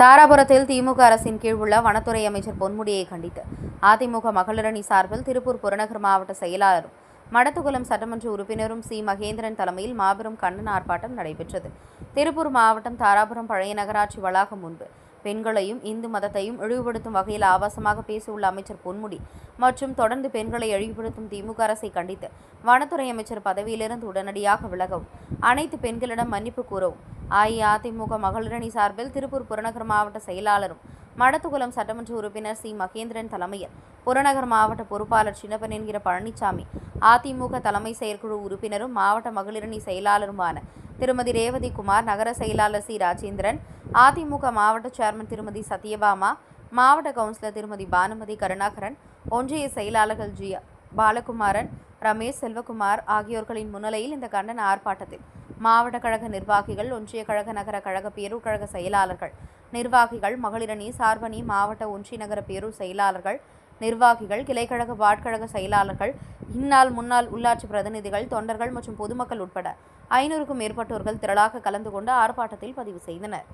தாராபுரத்தில் திமுக அரசின் கீழ் உள்ள வனத்துறை அமைச்சர் பொன்முடியை கண்டித்து அதிமுக மகளிரணி சார்பில் திருப்பூர் புறநகர் மாவட்ட செயலாளரும் மடத்துக்குளம் சட்டமன்ற உறுப்பினரும் சி. மகேந்திரன் தலைமையில் மாபெரும் கண்ணன் ஆர்ப்பாட்டம் நடைபெற்றது. திருப்பூர் மாவட்டம் தாராபுரம் பழைய நகராட்சி வளாகம் முன்பு பெண்களையும் இந்து மதத்தையும் இழிவுபடுத்தும் வகையில் ஆபாசமாக பேசியுள்ள அமைச்சர் பொன்முடி மற்றும் தொடர்ந்து பெண்களை இழிவுபடுத்தும் திமுக அரசை கண்டித்து வனத்துறை அமைச்சர் பதவியிலிருந்து உடனடியாக விலகவும் அனைத்து பெண்களிடம் மன்னிப்பு கூறவும் அஇஅதிமுக மகளிரணி சார்பில் திருப்பூர் புறநகர் மாவட்ட செயலாளரும் மடத்துக்குளம் சட்டமன்ற உறுப்பினர் சி. மகேந்திரன் தலைமையில் புறநகர் மாவட்ட பொறுப்பாளர் சின்னப்பன் என்கிற பழனிசாமி அதிமுக தலைமை செயற்குழு உறுப்பினரும் மாவட்ட மகளிரணி செயலாளருமான திருமதி ரேவதி குமார் நகர செயலாளர் சி. ராஜேந்திரன் அதிமுக மாவட்ட சேர்மன் திருமதி சத்யபாமா மாவட்ட கவுன்சிலர் திருமதி பானுமதி கருணாகரன் ஒன்றிய செயலாளர்கள் ஜி பாலகுமாரன் ரமேஷ் செல்வகுமார் ஆகியோர்களின் முன்னிலையில் இந்த கண்டன ஆர்ப்பாட்டத்தில் மாவட்ட கழக நிர்வாகிகள் ஒன்றிய கழக நகர கழக பேரூர் கழக செயலாளர்கள் நிர்வாகிகள் மகளிரணி சார்பணி மாவட்ட ஒன்றிய நகர பேரூர் செயலாளர்கள் நிர்வாகிகள் கிளைக்கழக வார்டுகழக செயலாளர்கள் இந்நாள் முன்னாள் உள்ளாட்சி பிரதிநிதிகள் தொண்டர்கள் மற்றும் பொதுமக்கள் உட்பட ஐநூறுக்கும் மேற்பட்டோர்கள் திரளாக கலந்து கொண்டு ஆர்ப்பாட்டத்தில் பதிவு செய்தனர்.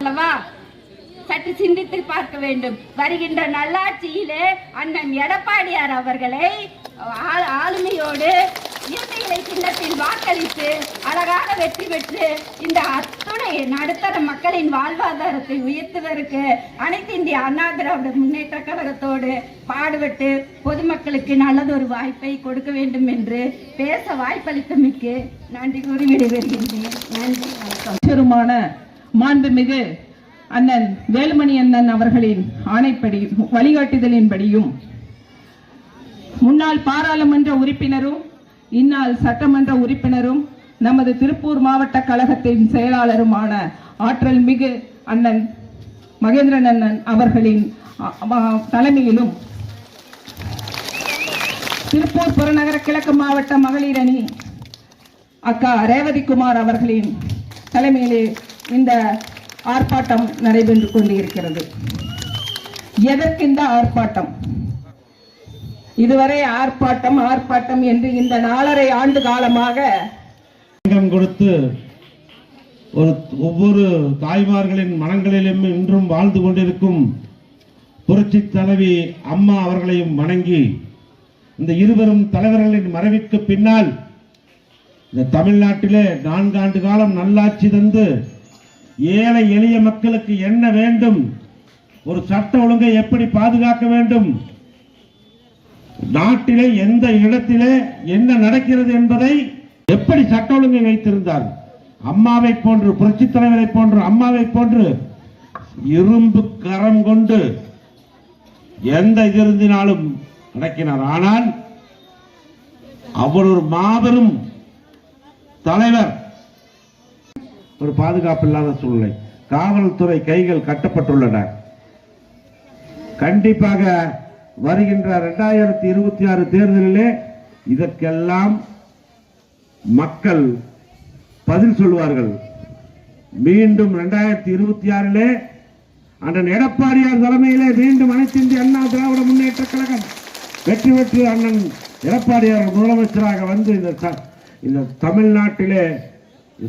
அல்லவா? சற்று சிந்தித்து பார்க்க வேண்டும். வருகின்ற நல்லாட்சியிலே அண்ணன் எடப்பாடியார் அவர்களை ஆளுமையோடு இறுதியிலை சின்னத்தில் வாக்களித்து அழகாக வெற்றி பெற்று இந்த அத்துணை நடுத்தர மக்களின் வாழ்வாதாரத்தை உயர்த்துவதற்கு அனைத்து இந்திய அண்ணா திராவிட முன்னேற்ற கழகத்தோடு பாடுபட்டு பொதுமக்களுக்கு நல்லதொரு வாய்ப்பை கொடுக்க வேண்டும் என்று பேச வாய்ப்பளித்தமைக்கு நன்றி கூறி விடைபெறுகின்றேன். நன்றி வணக்கம். மாண்புமிகு அண்ணன் வேலுமணி அண்ணன் அவர்களின் ஆணைப்படி வழிகாட்டுதலின்படியும் முன்னாள் பாராளுமன்ற உறுப்பினரும் இந்நாள் சட்டமன்ற உறுப்பினரும் நமது திருப்பூர் மாவட்ட கழகத்தின் செயலாளருமான ஆற்றல் மிகு அண்ணன் மகேந்திரன் அண்ணன் அவர்களின் தலைமையிலும் திருப்பூர் புறநகர கிழக்கு மாவட்ட மகளிர் அணி அக்கா ரேவதிகுமார் அவர்களின் தலைமையிலே இந்த ஆர்ப்பாட்டம் நடைபெற்று கொண்டிருக்கிறது. எதற்கு இந்த ஆர்ப்பாட்டம்? இதுவரை ஆர்ப்பாட்டம் ஆர்ப்பாட்டம் என்று இந்த நாலரை ஆண்டு காலமாக கொடுத்து ஒரு ஒவ்வொரு தாய்மார்களின் மனங்களிலும் இன்றும் வாழ்ந்து கொண்டிருக்கும் புரட்சி தலைவி அம்மா அவர்களையும் வணங்கி இந்த இருவரும் தலைவர்களின் மறைவிற்கு பின்னால் இந்த தமிழ்நாட்டிலே நான்காண்டு காலம் நல்லாட்சி தந்து ஏழை எளிய மக்களுக்கு என்ன வேண்டும்? ஒரு சட்ட ஒழுங்கை எப்படி பாதுகாக்க வேண்டும்? நாட்டிலே எந்த இடத்திலே என்ன நடக்கிறது என்பதை எப்படி சட்ட ஒழுங்கை வைத்திருந்தார்? அம்மாவை போன்று புரட்சி தலைவரை போன்று அம்மாவை போன்று இரும்பு கரம் கொண்டு எந்த இருந்தினாலும் நடக்கினார். ஆனால் அவர் ஒரு மாபெரும் தலைவர். ஒரு பாதுகாப்பு இல்லாத சூழ்நிலை. காவல்துறை கைகள் கட்டப்பட்டுள்ளன. கண்டிப்பாக வருகின்ற இரண்டாயிரத்தி இருபத்தி ஆறு தேர்தலிலே இதற்கெல்லாம் மக்கள் பதில் சொல்வார்கள் மீண்டும் இரண்டாயிரத்தி இருபத்தி ஆறிலே அண்ணன் எடப்பாடியார் தலைமையிலே மீண்டும் அனைத்து இந்திய அண்ணா திராவிட முன்னேற்ற கழகம் வெற்றி பெற்று அண்ணன் எடப்பாடியார் முதலமைச்சராக வந்து இந்த இந்த தமிழ்நாட்டிலே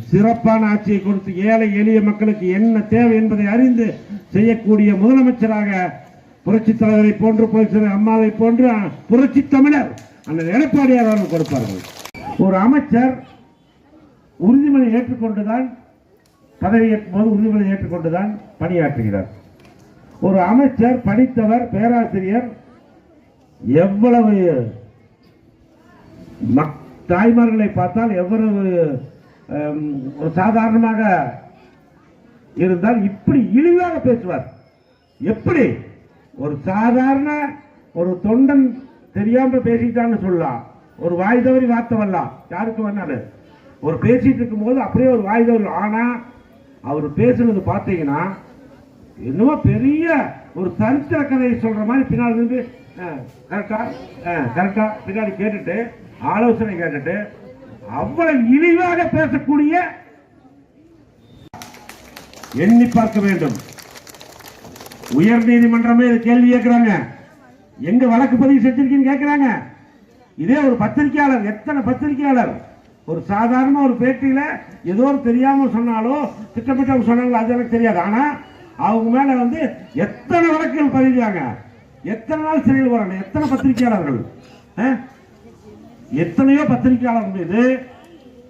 சிறப்பான ஆட்சியை கொடுத்து ஏழை எளிய மக்களுக்கு என்ன தேவை என்பதை அறிந்து செய்யக்கூடிய முதலமைச்சராக புரட்சி தலைவரை போன்று புரட்சி அம்மாவை போன்று புரட்சி தமிழர். அண்ணன் எடப்பாடியார் அவர்கள் கொடுப்பார்கள். ஒரு அமைச்சர் உறுதிமொழி ஏற்றுக்கொண்டுதான் பதவியேற்கும் போது உறுதிமொழி ஏற்றுக்கொண்டுதான் பணியாற்றுகிறார். ஒரு அமைச்சர் படித்தவர் பேராசிரியர் எவ்வளவு மக்- தாய்மார்களை பார்த்தால் எவ்வளவு ஒரு சாதாரணமாக இருந்தால் இப்படி இழிவாக பேசுவார். எப்படி? ஒரு சாதாரண ஒரு தொண்டன் தெரியாம பேசிட்டான்னு சொல்லலாம் ஒரு வாய் தவறி வார்த்தை வரலாம் யாருக்கு வேணாலும் ஒரு பேசிட்டு இருக்கும்போது அப்படியே ஒரு வாய் தவறி ஆனா அவர் பேசுனது பார்த்தீங்கன்னா என்னமோ பெரிய ஒரு சரித்திர கதையை சொல்ற மாதிரி பின்னாடி இருந்து கரெக்டா கரெக்டா பின்னாடி கேட்டுட்டு ஆலோசனை கேட்டுட்டு அவ்வளவு இழிவாக பேசக்கூடிய எண்ணி பார்க்க வேண்டும். உயர் நீதிமன்றமே இது கேள்வி கேட்கிறாங்க. எங்க வழக்கு பதிவு செஞ்சிருக்கீன்னு கேட்கிறாங்க. இதே ஒரு பத்திரிகையாளர் எத்தனை பத்திரிகையாளர்? ஒரு சாதாரண ஒரு பேட்டியில ஏதோ ஒரு தெரியாம சொன்னாலோ திட்டமிட்ட சொன்னாங்களோ அது எனக்கு தெரியாது. ஆனா அவங்க மேல வந்து எத்தனை வழக்குகள் பதிவாங்க எத்தனை நாள் சிறையில் போறாங்க? எத்தனை பத்திரிகையாளர்கள்? ஆ? எத்தனையோ பத்திரிகையாளர் மீது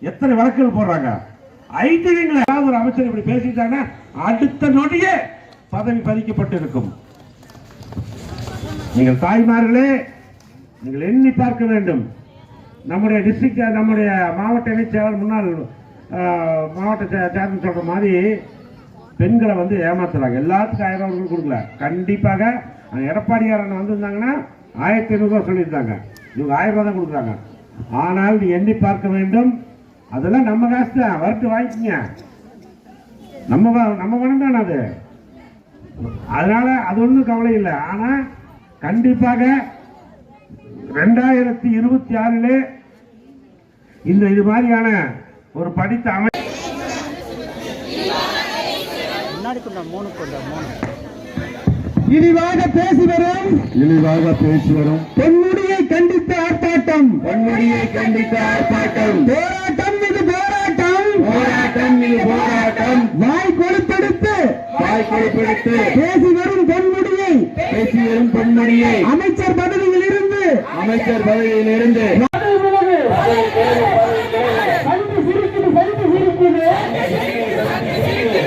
எத்தனை வழக்குகள் போடுறாங்க? ஐடி ஏதாவது ஒரு அமைச்சர் இப்படி பேசிட்டாங்கன்னா அடுத்த நொடியே பதவி பதிக்கப்பட்டிருக்கும் நீங்கள் தாய்மார்களே நீங்கள் எண்ணி பார்க்க வேண்டும். நம்முடைய டிஸ்ட்ரிக்ட் நம்முடைய மாவட்ட இணைச்செயலாளர் முன்னாள் மாவட்ட சே- சொல்ற மாதிரி பெண்களை வந்து ஏமாத்துறாங்க. எல்லாத்துக்கும் ஆயிரம் ரூபாய் கொடுக்கல. கண்டிப்பாக அந்த அண்ணன் வந்திருந்தாங்கன்னா ஆயிரத்தி ஐநூறுரூவா சொல்லியிருந்தாங்க. இவங்க ஆயிரம் ரூபாய் தான் கொடுக்குறாங்க. ஆனால் நீ எண்ணி பார்க்க வேண்டும். அதெல்லாம் நம்ம காசு தான். வரட்டு வாங்கிக்கங்க. நம்ம நம்ம பணம் தானே அது. அதனால அது ஒன்றும் கவலை இல்லை. ஆனா கண்டிப்பாக ரெண்டாயிரத்தி இருபத்தி ஆறிலே இந்த இது மாதிரியான ஒரு படித்த அமை இழிவாக பேசி வரும். இழிவாக பேசி வரும். பெண்முடியை கண்டித்த ஆர்ப்பாட்டம். பொன்முடியை கண்டித்த ஆர்ப்பாட்டம். போராட்டம் இது போராட்டம். போராட்டம் இது போராட்டம். வாய் கொழுப்பெடுத்து பேசி வரும் பெண்முடியை பேசி வரும் பொன்முடியை அமைச்சர் பதவியில் இருந்து அமைச்சர் பதவியில் இருந்து கண்டு சிரிக்குது கண்டு சிரிக்குது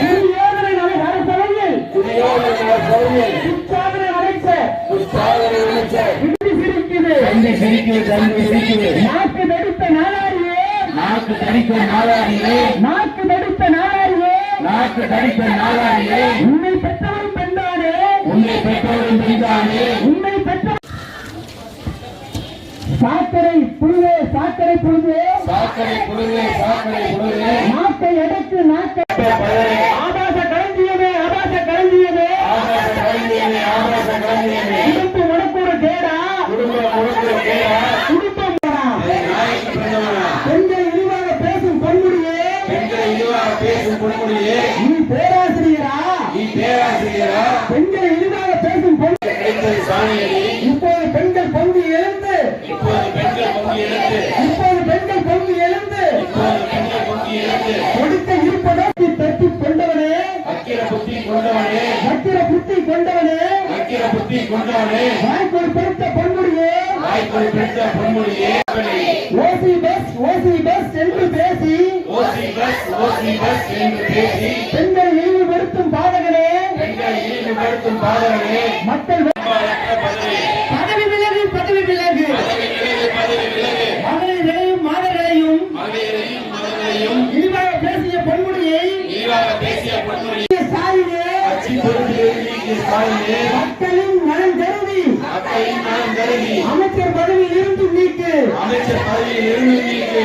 குடியோதனை நல- அரசவையில் உற்சாகனை அழைத்த கண்டு சிரிக்குது கண்டு சிரிக்குது கண்டு சிரிக்குது. நாக்கு தடுத்த நாளாரியே நாக்கு தடிக்க நாளாரியே நாக்கு தடுத்த நாளாரியே நாக்கு தடிக்க நாளாரியே உன்னை பெற்றவன் பெண்தானே உன்னை பெற்றோரும் செய்தானே உன்னை பெற்ற சாக்கடை புழுவே சாக்கடை புழுவே. சாக்கடை புழுவே சாக்கடை புழுவே. நாக்கை அடக்கு நாக்கை நீ பேராசிரியரா? பெண்களை இழிவாக பேசும் கிடைத்தது சாணியடி. இப்போது பெண்கள் பொங்கி எழுந்து. இப்போது பெண்கள் பொங்கி எழுந்து. இப்போது பெண்கள் பொங்கி எழுந்து. இப்போது பெண்கள் பொங்கி எழுந்து. கொடுத்த இருப்பதற்கு தட்டி கொண்டவனே. அக்கிர புத்தி கொண்டவனே. வக்கிர புத்தி கொண்டவனே. அக்கிர புத்தி கொண்டவனே. வாய்க்கொள் பெருத்த பொன்முடியே. வாய்க்குள் பெற்ற பொன்முடியே. ஓசி பஸ் ஓசி பஸ் என்று பேசி. ஓசி பஸ் ஓசி பஸ் என்று பேசி. பெண்களை பெண்களை இழிவுபடுத்தும் பாதகனே மக்கள் பதவி. விலகு பதவி விலகு. மகளிரையும் மாதர்களையும் இழிவாக பேசிய பொன்முடியை மக்களின் நலன் கருதி அமைச்சர் பதவியில் இருந்து நீக்கு. அமைச்சர் பதவியில் இருந்து நீக்க